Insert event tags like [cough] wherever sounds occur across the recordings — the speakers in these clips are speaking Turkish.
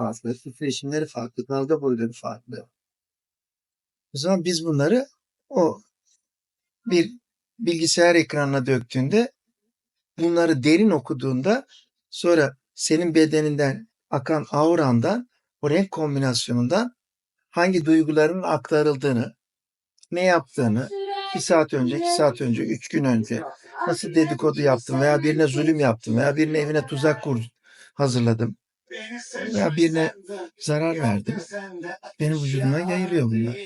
farklı, titreşimleri farklı, dalga boyları farklı. O zaman biz bunları o bir bilgisayar ekranına döktüğünde bunları derin okuduğunda sonra senin bedeninden akan aurandan o renk kombinasyonundan hangi duyguların aktarıldığını, ne yaptığını, bir saat önce, iki saat önce, üç gün önce nasıl dedikodu yaptım veya birine zulüm yaptım veya birine evine tuzak kur hazırladım veya birine zarar verdim. Benim vücuduma yayılıyor bunlar.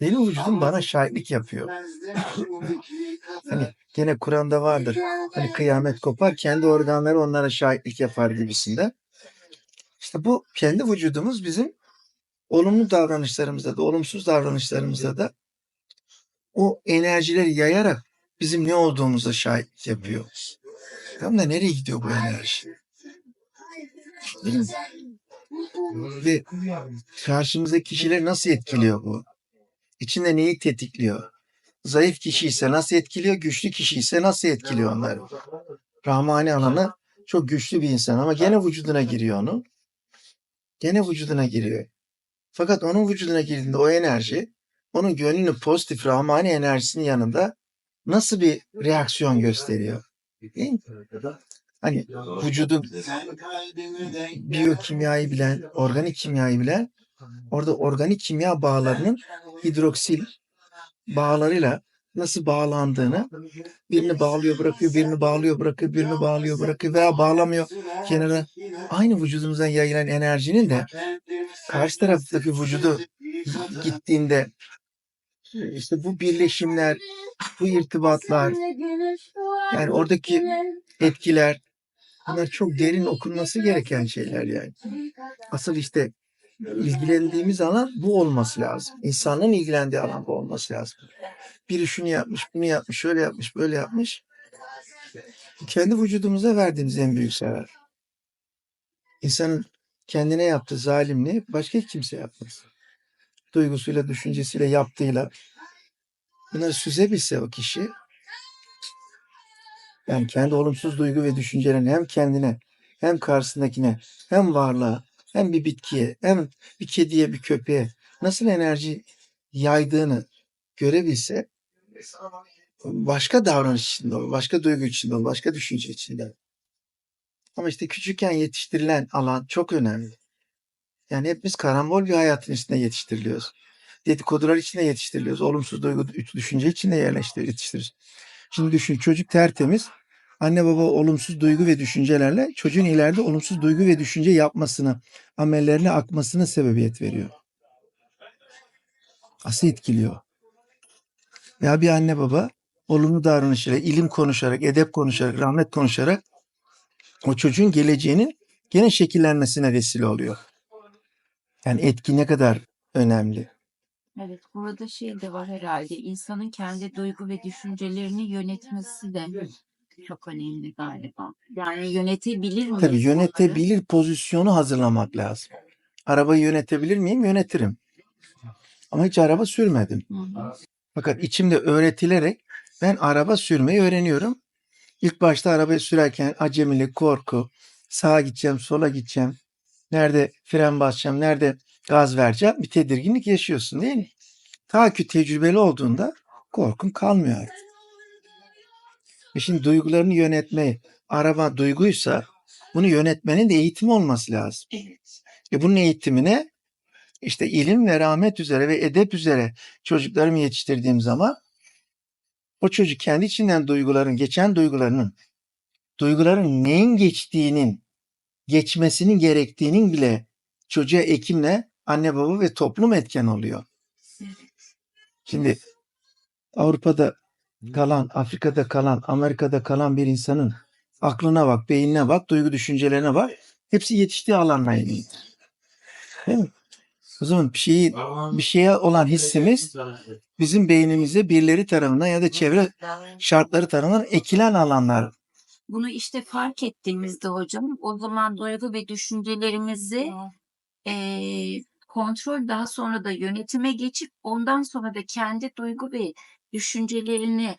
Benim vücudum bana şahitlik yapıyor. [laughs] Hani gene Kur'an'da vardır. Hani kıyamet kopar, kendi organları onlara şahitlik yapar gibisinde. İşte bu kendi vücudumuz bizim olumlu davranışlarımızda da, olumsuz davranışlarımızda da o enerjileri yayarak bizim ne olduğumuza şahitlik yapıyor. Tamam da nereye gidiyor bu enerji? Ve karşımızdaki kişileri nasıl etkiliyor bu? İçinde neyi tetikliyor? Zayıf kişi ise nasıl etkiliyor? Güçlü kişi ise nasıl etkiliyor onları? Rahmani alanı çok güçlü bir insan ama gene vücuduna giriyor onun. Gene vücuduna giriyor. Fakat onun vücuduna girdiğinde o enerji onun gönlünün pozitif rahmani enerjisinin yanında nasıl bir reaksiyon gösteriyor? Hani vücudun biyokimyayı bilen, organik kimyayı bilen orada organik kimya bağlarının hidroksil bağlarıyla nasıl bağlandığını birini bağlıyor bırakıyor, birini bağlıyor bırakıyor, birini bağlıyor bırakıyor veya bağlamıyor kenara. Aynı vücudumuzdan yayılan enerjinin de karşı taraftaki vücudu gittiğinde işte bu birleşimler, bu irtibatlar, yani oradaki etkiler bunlar çok derin okunması gereken şeyler yani. Asıl işte ilgilendiğimiz alan bu olması lazım. İnsanın ilgilendiği alan bu olması lazım. Biri şunu yapmış, bunu yapmış, şöyle yapmış, böyle yapmış. Kendi vücudumuza verdiğimiz en büyük zarar. İnsanın kendine yaptığı zalimliği başka kimse yapmaz. Duygusuyla, düşüncesiyle, yaptığıyla. Bunları süzebilse o kişi yani kendi olumsuz duygu ve düşüncelerini hem kendine hem karşısındakine hem varlığa hem bir bitkiye hem bir kediye bir köpeğe nasıl enerji yaydığını görebilse başka davranış içinde olur, başka duygu içinde olur, başka düşünce içinde. Ama işte küçükken yetiştirilen alan çok önemli. Yani hepimiz karambol bir hayatın içinde yetiştiriliyoruz. Dedikodular içinde yetiştiriliyoruz. Olumsuz duygu, düşünce içinde yerleştir, yetiştiririz. Şimdi düşün çocuk tertemiz. Anne baba olumsuz duygu ve düşüncelerle çocuğun ileride olumsuz duygu ve düşünce yapmasını, amellerine akmasına sebebiyet veriyor. Asıl etkiliyor. Ya bir anne baba olumlu davranışıyla, ilim konuşarak, edep konuşarak, rahmet konuşarak o çocuğun geleceğinin gene şekillenmesine vesile oluyor. Yani etki ne kadar önemli. Evet, burada şey de var herhalde. İnsanın kendi duygu ve düşüncelerini yönetmesi de çok önemli galiba. Yani yönetebilir miyiz? Tabii yönetebilir pozisyonu hazırlamak lazım. Arabayı yönetebilir miyim? Yönetirim. Ama hiç araba sürmedim. Hı hı. Fakat içimde öğretilerek ben araba sürmeyi öğreniyorum. İlk başta arabayı sürerken acemilik, korku, sağa gideceğim, sola gideceğim, nerede fren basacağım, nerede gaz vereceğim bir tedirginlik yaşıyorsun değil mi? Ta ki tecrübeli olduğunda korkun kalmıyor artık. E şimdi duygularını yönetme, araba duyguysa bunu yönetmenin de eğitimi olması lazım. Evet. E bunun eğitimine işte ilim ve rahmet üzere ve edep üzere çocuklarımı yetiştirdiğim zaman o çocuk kendi içinden duyguların, geçen duygularının, duyguların neyin geçtiğinin, geçmesinin gerektiğinin bile çocuğa ekimle anne baba ve toplum etken oluyor. Şimdi Avrupa'da kalan, Afrika'da kalan, Amerika'da kalan bir insanın aklına bak, beynine bak, duygu düşüncelerine bak. Hepsi yetiştiği alanla ilgilidir. Değil mi? O zaman bir şeyi, bir şeye olan hissimiz bizim beynimize birileri tarafından ya da çevre şartları tarafından ekilen alanlar. Bunu işte fark ettiğimizde hocam o zaman duygu ve düşüncelerimizi eee, kontrol daha sonra da yönetime geçip ondan sonra da kendi duygu ve düşüncelerini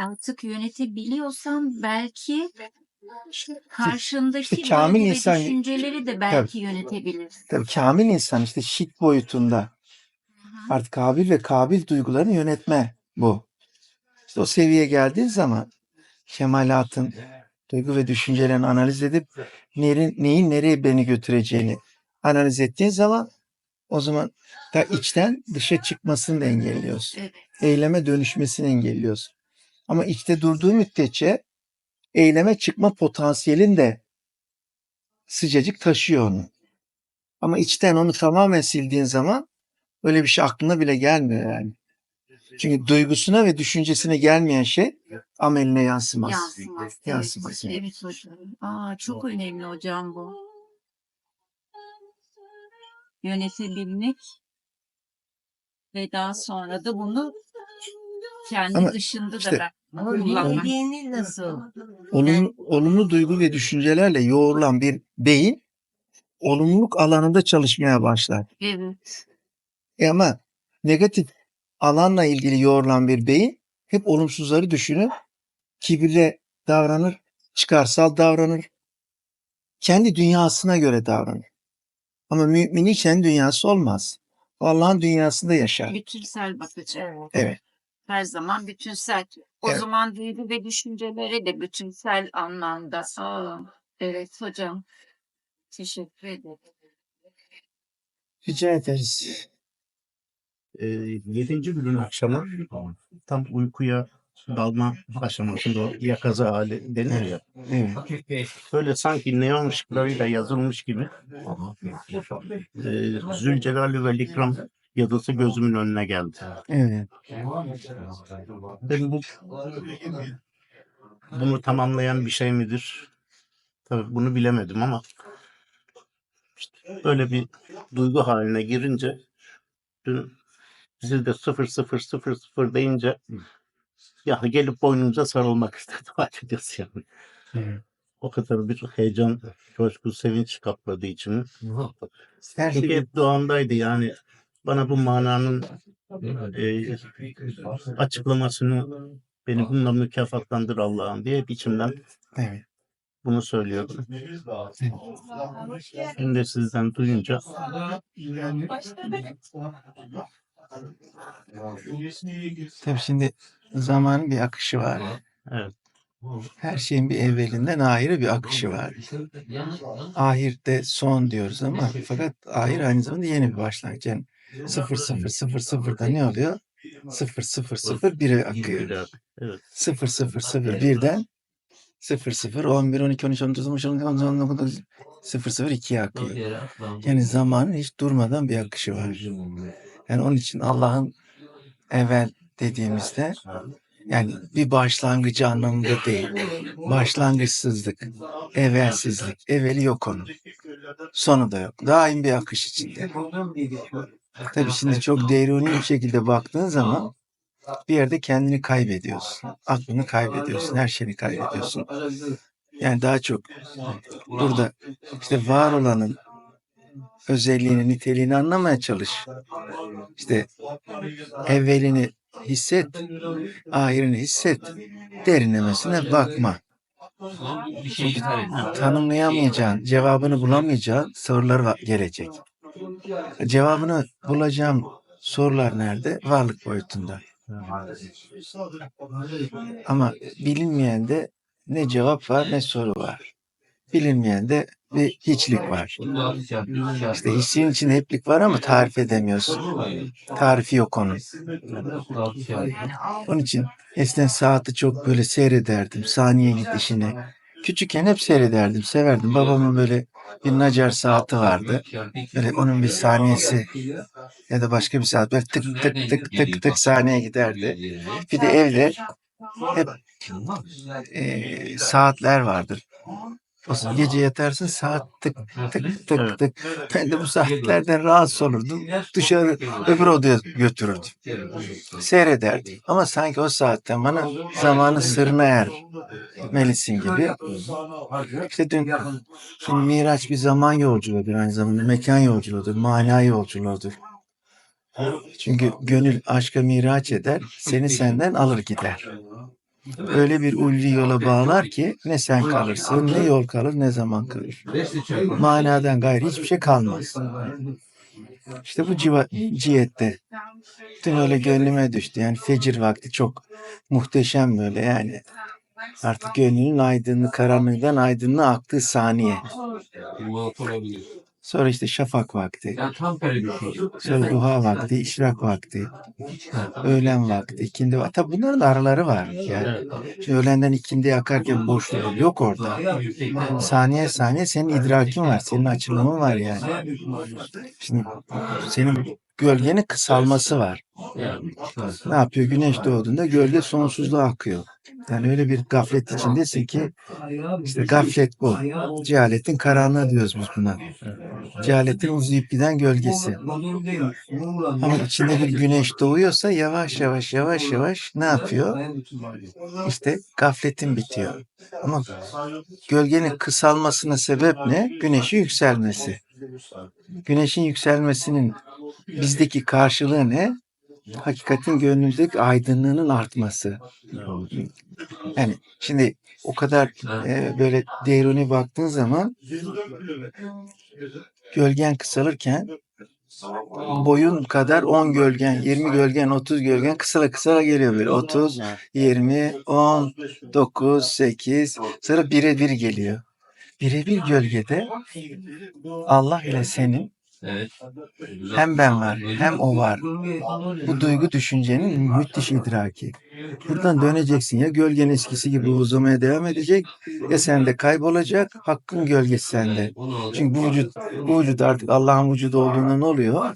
artık yönetebiliyorsam belki Karşındaki işte kamil insan- düşünceleri de belki yönetebilir. Tabii kamil insan işte şit boyutunda artık kabil ve kabil duygularını yönetme bu. İşte o seviyeye geldiğin zaman kemalatın duygu ve düşüncelerini analiz edip neyin, neyin nereye beni götüreceğini analiz ettiğin zaman o zaman da içten dışa çıkmasını da engelliyorsun. Evet. Eyleme dönüşmesini engelliyorsun. Ama içte durduğu müddetçe eyleme çıkma potansiyelin de sıcacık taşıyor onu. Ama içten onu tamamen sildiğin zaman öyle bir şey aklına bile gelmiyor yani. Çünkü duygusuna ve düşüncesine gelmeyen şey ameline yansımaz. Yansımaz. Evet, Yansımaz. evet hocam. Aa, çok önemli hocam bu. Yönetebilmek ve daha sonra da bunu kendi Ama dışında işte- da ben kullanmak. Nasıl? Olumlu, olumlu duygu ve düşüncelerle yoğrulan bir beyin olumluluk alanında çalışmaya başlar. Evet. E ama negatif alanla ilgili yoğrulan bir beyin hep olumsuzları düşünür, kibirle davranır, çıkarsal davranır, kendi dünyasına göre davranır. Ama müminin kendi dünyası olmaz. O Allah'ın dünyasında yaşar. Bütünsel bakacak. Evet. Her zaman bütünsel. O Evet. zaman duygu ve düşünceleri de bütünsel anlamda. Aa, evet hocam. Teşekkür ederim. Rica ederiz. e, yedinci günün akşamı tam uykuya dalma [laughs] aşamasında o yakaza hali denir ya. Böyle sanki neon ışıklarıyla yazılmış gibi e, Zülcelal ve İkram yazısı gözümün önüne geldi. Evet. Ben bu bunu tamamlayan bir şey midir? Tabii bunu bilemedim ama işte böyle bir duygu haline girince dün siz de 0000 deyince ya gelip boynunuza sarılmak istedim [laughs] açıkçası yani. Evet. O kadar bir heyecan, coşku, sevinç kapladı içimi. Her Çünkü şey hep duamdaydı yani bana bu mananın e, açıklamasını beni bununla mükafatlandır Allah'ım diye hep içimden evet. bunu söylüyordum. Şimdi de sizden duyunca Tabii şimdi zamanın bir akışı var. evet Her şeyin bir evvelinden ayrı bir akışı var. Ahirde son diyoruz ama fakat ahir aynı zamanda yeni bir başlangıç. Yani 0 0 0 0'da ne oluyor? 0 0 0 1'e akıyor. evet 0 0 0 1'den 0 0 11 12 13 14 15 16 17 19 0 0 2'ye akıyor. Yani zamanın hiç durmadan bir akışı var. Yani onun için Allah'ın evvel dediğimizde yani bir başlangıcı anlamında değil. Başlangıçsızlık, evvelsizlik, evveli yok onun. Sonu da yok. Daim bir akış içinde. Tabii şimdi çok değerli bir şekilde baktığın zaman bir yerde kendini kaybediyorsun. Aklını kaybediyorsun. Her şeyini kaybediyorsun. Yani daha çok burada işte var olanın özelliğini, niteliğini anlamaya çalış. İşte evvelini hisset, ahirini hisset, derinlemesine bakma. Tanımlayamayacağın, cevabını bulamayacağın sorular gelecek. Cevabını bulacağım sorular nerede? Varlık boyutunda. Ama bilinmeyen de ne cevap var ne soru var. Bilinmeyen de bir hiçlik var. İşte hiçliğin içinde heplik var ama tarif edemiyorsun. Tarifi yok onun. Onun için eskiden saati çok böyle seyrederdim. Saniye gidişini. Küçükken hep seyrederdim, severdim. Babamın böyle bir nacar saati vardı. Böyle onun bir saniyesi ya da başka bir saat böyle tık tık tık tık tık saniye giderdi. Bir de evde hep e, saatler vardır. Zaman gece yatarsın saat tık tık tık tık. Ben de bu saatlerden rahatsız olurdum. Dışarı öbür odaya götürürdüm. Seyrederdim. Ama sanki o saatten bana zamanın sırrına er melisin gibi. İşte dün şimdi Miraç bir zaman yolculuğudur aynı zamanda. Mekan yolculuğudur, mana yolculuğudur. Çünkü gönül aşka miraç eder, seni senden alır gider. Öyle bir ulvi yola bağlar ki ne sen kalırsın, ne yol kalır, ne zaman kalır. Manadan gayrı hiçbir şey kalmaz. İşte bu civa, cihette. Dün öyle gönlüme düştü. Yani fecir vakti çok muhteşem böyle yani. Artık gönlünün aydınlığı, karanlığından aydınlığa aktığı saniye. Sonra işte şafak vakti. Sonra duha vakti, işrak vakti, öğlen vakti, ikindi vakti. Tabi bunların da araları var. Yani. Şimdi öğlenden ikindiye akarken boşluk yok orada. Saniye saniye senin idrakin var, senin açılımın var yani. Şimdi senin gölgenin kısalması var. Ne yapıyor? Güneş doğduğunda gölge sonsuzluğa akıyor. Yani öyle bir gaflet içindesin ki işte gaflet bu. Cehaletin karanlığı diyoruz biz buna. Cehaletin uzayıp giden gölgesi. Ama içinde bir güneş doğuyorsa yavaş yavaş yavaş yavaş ne yapıyor? İşte gafletin bitiyor. Ama gölgenin kısalmasına sebep ne? Güneşin yükselmesi. Güneşin yükselmesinin bizdeki karşılığı ne? Hakikatin gönlümüzdeki aydınlığının artması. Yani şimdi o kadar e, böyle deyruni baktığın zaman gölgen kısalırken boyun kadar 10 gölgen, 20 gölgen, 30 gölgen kısala kısala geliyor böyle. 30, 20, 10, 9, 8 sonra bire bir geliyor. Bire bir gölgede Allah ile senin Evet. hem ben var hem o var. Bu duygu düşüncenin müthiş idraki. Buradan döneceksin ya gölgen eskisi gibi uzamaya devam edecek ya sende kaybolacak hakkın gölgesi sende. Çünkü bu vücut, bu vücut artık Allah'ın vücudu olduğunda ne oluyor?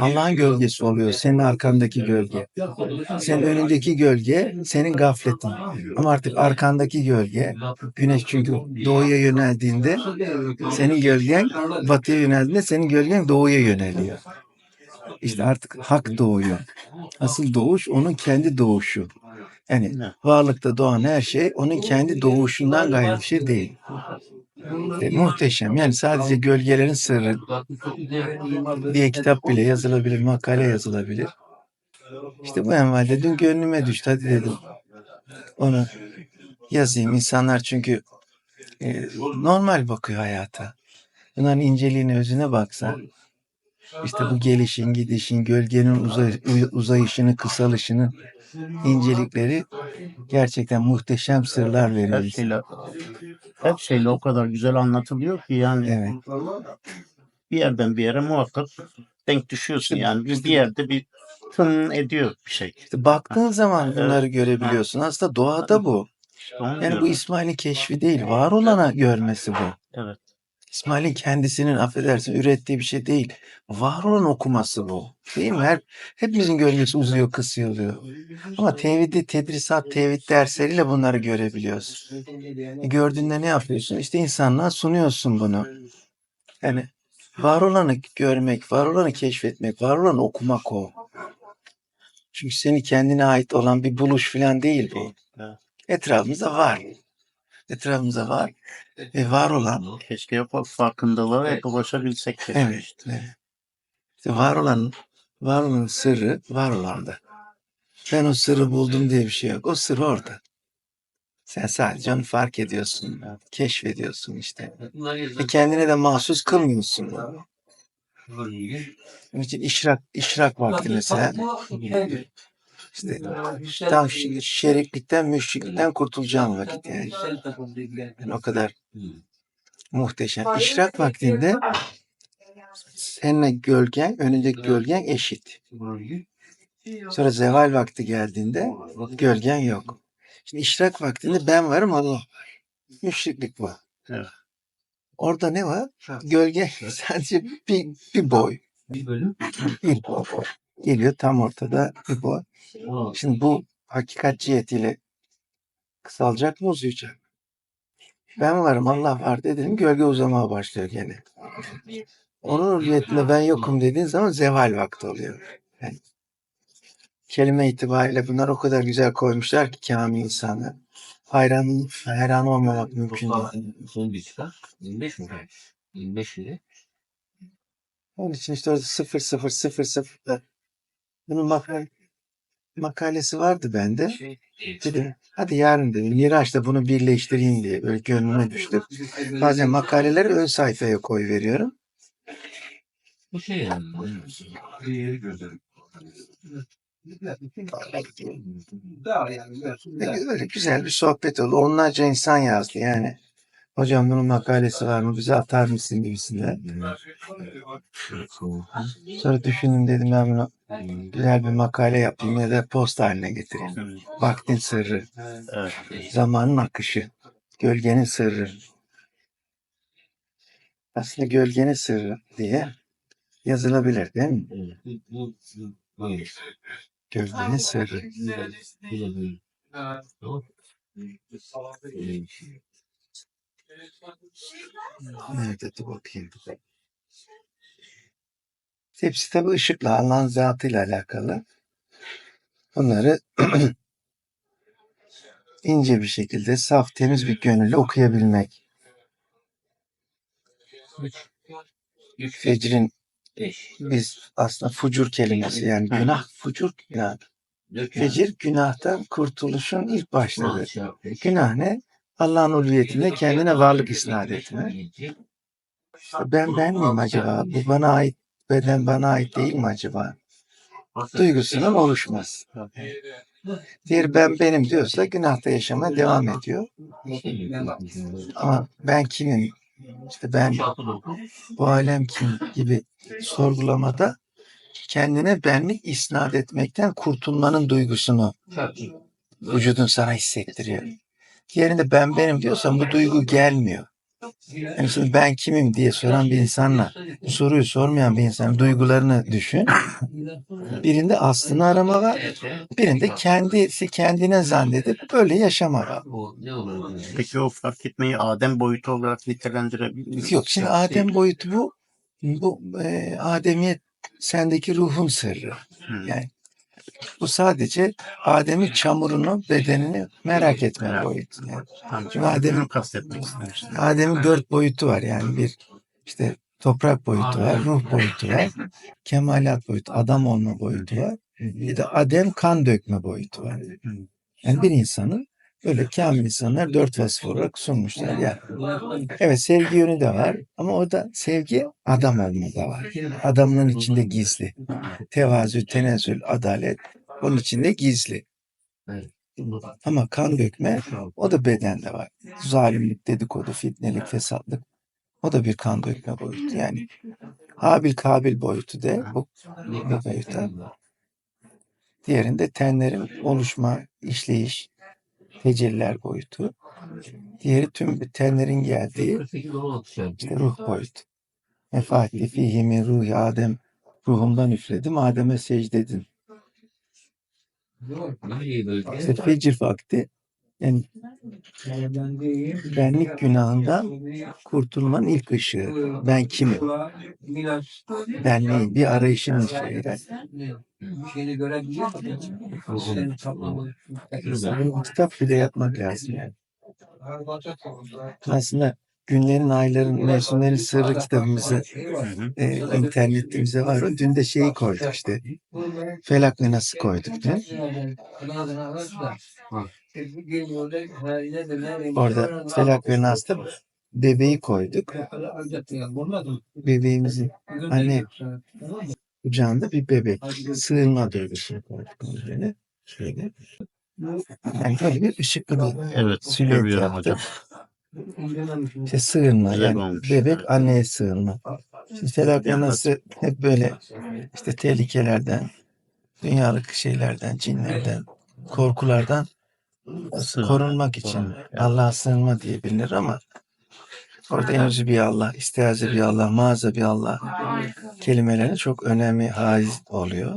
Allah'ın gölgesi oluyor. Senin arkandaki gölge. Senin önündeki gölge senin gafletin. Ama artık arkandaki gölge güneş çünkü doğuya yöneldiğinde senin gölgen batıya yöneldiğinde senin gölgen doğuya yöneliyor. İşte artık hak doğuyor. Asıl doğuş onun kendi doğuşu. Yani varlıkta doğan her şey onun kendi doğuşundan gayrı bir şey değil. E, muhteşem. Yani sadece gölgelerin sırrı diye kitap bile yazılabilir, makale yazılabilir. İşte bu envalde dün gönlüme düştü. Hadi dedim onu yazayım. İnsanlar çünkü e, normal bakıyor hayata. Bunların inceliğine, özüne baksa işte bu gelişin, gidişin, gölgenin uzay, uzayışını, kısalışının incelikleri gerçekten muhteşem sırlar veriyor. Her bize. şeyle her şeyle o kadar güzel anlatılıyor ki yani Evet. bir yerden bir yere muhakkak denk düşüyorsun yani bir, bir yerde bir tın ediyor bir şey. İşte baktığın zaman bunları görebiliyorsun. Aslında doğada bu. İşte onu Yani bu diyorum. İsmail'in keşfi değil, var olana görmesi bu. Evet. İsmail'in kendisinin affedersin ürettiği bir şey değil. Var olan okuması bu. Değil mi? Her, hepimizin gölgesi uzuyor, kısıyor. Ama tevhidi, tedrisat, tevhid dersleriyle bunları görebiliyoruz. E gördüğünde ne yapıyorsun? İşte insanlığa sunuyorsun bunu. Yani var olanı görmek, var olanı keşfetmek, var olanı okumak o. Çünkü senin kendine ait olan bir buluş falan değil bu. Etrafımızda var. Etrafımızda var. Ve var olan Keşke yapıp farkındalığa hep ulaşabilsek. Evet. evet. İşte var olan, var olanın sırrı var olanda. Ben o sırrı buldum diye bir şey yok. O sır orada. Sen sadece onu fark ediyorsun. Keşfediyorsun işte. Ve kendine de mahsus kılmıyorsun. bunu. Onun için işrak, işrak vakti mesela. İşte tam şi- şeriklikten, müşriklikten kurtulacağım vakit yani. Yani o kadar muhteşem. İşrak vaktinde seninle gölgen, önündeki gölgen eşit. Sonra zeval vakti geldiğinde gölgen yok. Şimdi işrak vaktinde ben varım Allah var. Müşriklik var. Evet. Orada ne var? Gölge [laughs] sadece bir, bir boy. Bir bölüm. Bir boy. Geliyor tam ortada bir boy. Şimdi bu hakikat cihetiyle kısalacak mı uzayacak? mı? Ben varım Allah var dedim gölge uzamaya başlıyor gene. Onun hürriyetinde ben yokum dediğin zaman zeval vakti oluyor. Yani kelime itibariyle bunlar o kadar güzel koymuşlar ki kamil insanlar. Hayran, hayran olmamak mümkün değil. Son bir çıkar. 25 mi? 25 lira. Onun için işte orada sıfır sıfır sıfır sıfır. Bunun bak makalesi vardı bende. Dedim hadi yarın dedim Miraç'la bunu birleştireyim diye böyle gönlüme düştü. Bazen makaleleri ön sayfaya koy veriyorum. Bu şey yani. Öyle güzel bir sohbet oldu. Onlarca insan yazdı yani. Hocam bunun makalesi var mı? Bize atar mısın gibisinden. Sonra düşündüm dedim ben bunu güzel bir makale yapayım ya da post haline getireyim. Vaktin sırrı, zamanın akışı, gölgenin sırrı. Aslında gölgenin sırrı diye yazılabilir değil mi? Gölgenin sırrı. Nerede dur bakayım. Hepsi tabi ışıkla, Allah'ın zatıyla alakalı. Bunları [clears throat] ince bir şekilde, saf, temiz bir gönülle okuyabilmek. Fecrin biz aslında fucur kelimesi yani günah fucur günah. Fecir günahtan kurtuluşun ilk başladı. Günah ne? Allah'ın ulviyetine kendine varlık isnat etme. İşte ben ben miyim acaba? Bu bana ait beden bana ait değil mi acaba? Duygusunun oluşmaz. Diğer ben benim diyorsa günahta yaşamaya devam ediyor. Ama ben kimim? İşte ben bu alem kim gibi sorgulamada kendine benlik isnat etmekten kurtulmanın duygusunu vücudun sana hissettiriyor. Diğerinde ben benim diyorsan bu duygu gelmiyor. Yani şimdi ben kimim diye soran bir insanla bu soruyu sormayan bir insanın duygularını düşün. Birinde aslını arama var, birinde kendisi kendine zannedip böyle yaşama var. Peki o fark etmeyi Adem boyutu olarak nitelendirebilir miyiz? Yok şimdi Adem boyutu bu. Bu e, Ademiyet sendeki ruhun sırrı. Yani bu sadece Adem'in çamurunu, bedenini merak etme boyutu. Yani. Adem'in kastetmek istemiştim. Adem'in dört boyutu var yani bir işte toprak boyutu var, ruh boyutu var, kemalat boyutu, adam olma boyutu var. Bir de Adem kan dökme boyutu var. Yani bir insanın böyle kamil insanlar dört vasıf olarak sunmuşlar. Yani evet sevgi yönü de var ama o da sevgi adam olma da var. Adamın içinde gizli. Tevazu, tenezzül, adalet onun içinde gizli. Ama kan dökme o da bedende var. Zalimlik, dedikodu, fitnelik, fesatlık. O da bir kan dökme boyutu. Yani Habil Kabil boyutu de bu, bu boyuta. Diğerinde tenlerin oluşma, işleyiş, tecelliler boyutu. Diğeri tüm bir tenlerin geldiği işte ruh boyutu. Mefatli fihi min ruhi Adem ruhumdan üfledim Adem'e secde edin. İşte fecir vakti yani benlik günahından kurtulmanın ilk ışığı. Ben kimim? Ben neyim? Bir arayışın şeyi. Yani. Kitap bile yapmak lazım yani. Aslında günlerin, ayların, mevsimlerin sırrı kitabımızı e, internetimizde var. Dün de şeyi koyduk işte. Felak ve Nas'ı koyduk dün. Orada Felak ve Nas'ta bebeği koyduk. Bebeğimizin anne kucağında bir bebek. Sığınma duygusunu koyduk üzerine. Şöyle. Yani böyle bir ışıklı bir Evet, silüet hocam. İşte sığınma Güzel yani olmuş. bebek anneye sığınma. Şimdi felak anası hep böyle işte tehlikelerden, dünyalık şeylerden, cinlerden, korkulardan Sığınma. korunmak için Allah'a sığınma diye bilinir ama orada enzi bir Allah, istiaze bir Allah, mağaza bir Allah kelimeleri çok önemli haiz oluyor.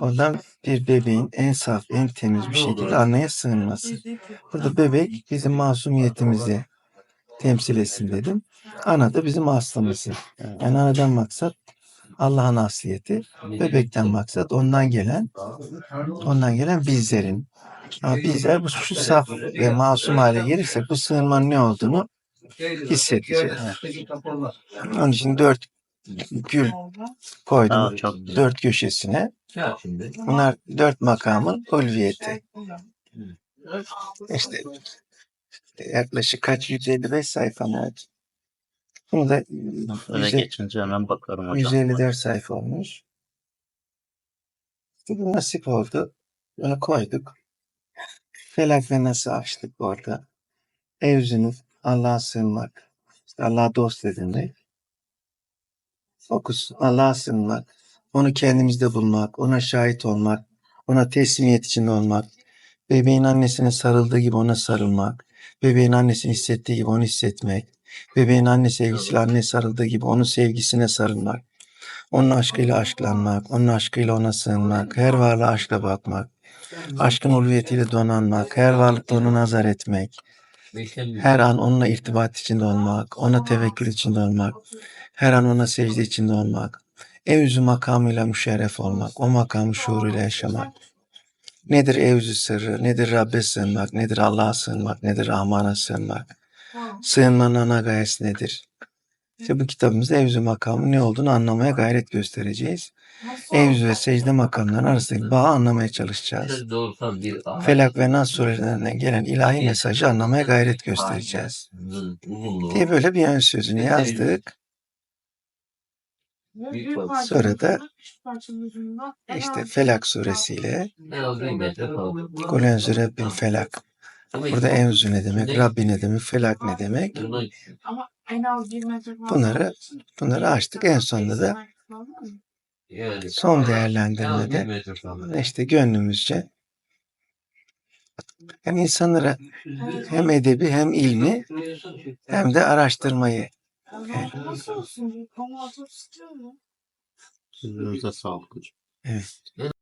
Ondan bir bebeğin en saf, en temiz bir şekilde anneye sığınması. Burada bebek bizim masumiyetimizi temsil etsin dedim. Ana da bizim aslımızı. Yani anadan maksat Allah'ın asliyeti. Bebekten maksat ondan gelen ondan gelen bizlerin. Ama bizler bu şu saf ve masum hale gelirsek bu sığınmanın ne olduğunu hissedeceğiz. Onun için dört gül koydum. Aa, çok güzel. Dört köşesine. Bunlar dört makamın ulviyeti. İşte yaklaşık kaç 155 sayfa mı? Bunu da Öyle yüze- geçince hemen bakarım hocam. 154 sayfa olmuş. İşte bu nasip oldu. Bunu koyduk. Felak nasıl açtık orada. Evzünü Allah'a sığınmak. İşte Allah'a dost edinmek. Fokus Allah'a sığınmak. Onu kendimizde bulmak. Ona şahit olmak. Ona teslimiyet içinde olmak. Bebeğin annesine sarıldığı gibi ona sarılmak. Bebeğin annesini hissettiği gibi onu hissetmek. Bebeğin anne sevgisiyle anne sarıldığı gibi onun sevgisine sarılmak. Onun aşkıyla aşklanmak, onun aşkıyla ona sığınmak, her varlığa aşkla bakmak, aşkın ulviyetiyle donanmak, her varlıkta onu nazar etmek, her an onunla irtibat içinde olmak, ona tevekkül içinde olmak, her an ona secde içinde olmak, evzü makamıyla müşerref olmak, o makamı şuuruyla yaşamak. Nedir evzü sırrı, nedir Rabbe sığınmak, nedir Allah'a sığınmak, nedir Rahman'a sığınmak? Sığınmanın ana gayesi nedir? İşte bu kitabımızda evzü makamı ne olduğunu anlamaya gayret göstereceğiz. Evzü ve secde makamlarının arasındaki bağı anlamaya çalışacağız. Felak ve Nas surelerinden gelen ilahi mesajı anlamaya gayret göstereceğiz. Diye böyle bir ön sözünü yazdık. Sonra da İşte Felak suresiyle En az bir metre falan. Kul enzü Rabbin felak. Burada enzü ne demek, Rabbi ne demek, felak ne demek? En. Bunları bunları açtık. En sonunda da yani son değerlendirmede işte gönlümüzce yani insanlara hem edebi hem ilmi hem de araştırmayı? Sizlerinize sağlık hocam. evet.